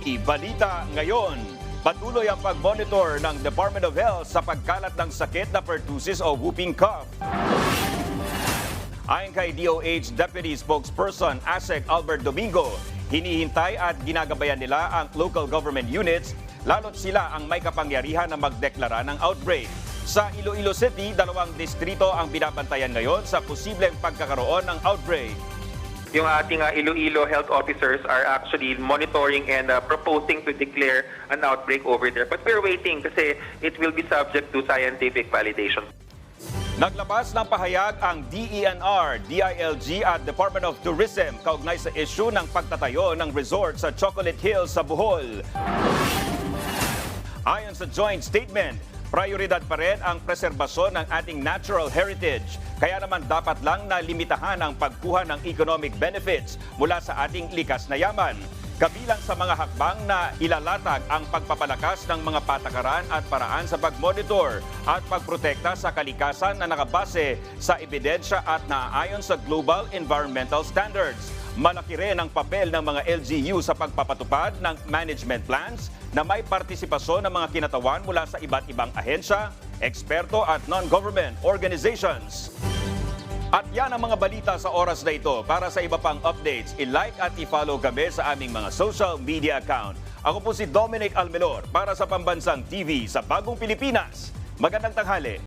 Balita ngayon. Patuloy ang pag-monitor ng Department of Health sa pagkalat ng sakit na pertussis o whooping cough. Ayon kay DOH Deputy Spokesperson ASEC Albert Domingo, hinihintay at ginagabayan nila ang local government units lalo't sila ang may kapangyarihan na magdeklara ng outbreak. Sa Iloilo City, dalawang distrito ang binabantayan ngayon sa posibleng pagkakaroon ng outbreak. Yung ating uh, Iloilo health officers are actually monitoring and uh, proposing to declare an outbreak over there. But we're waiting kasi it will be subject to scientific validation. Naglabas ng pahayag ang DENR, DILG at Department of Tourism kaugnay sa issue ng pagtatayo ng resort sa Chocolate Hills sa Bohol. Ayon sa joint statement, prioridad pa rin ang preserbasyon ng ating natural heritage. Kaya naman dapat lang na limitahan ang pagkuha ng economic benefits mula sa ating likas na yaman. Kabilang sa mga hakbang na ilalatag ang pagpapalakas ng mga patakaran at paraan sa pagmonitor at pagprotekta sa kalikasan na nakabase sa ebidensya at naaayon sa global environmental standards. Malaki rin ang papel ng mga LGU sa pagpapatupad ng management plans na may partisipasyon ng mga kinatawan mula sa iba't ibang ahensya, eksperto at non-government organizations. At yan ang mga balita sa oras na ito. Para sa iba pang updates, i-like at i-follow kami sa aming mga social media account. Ako po si Dominic Almelor para sa Pambansang TV sa Bagong Pilipinas. Magandang tanghali.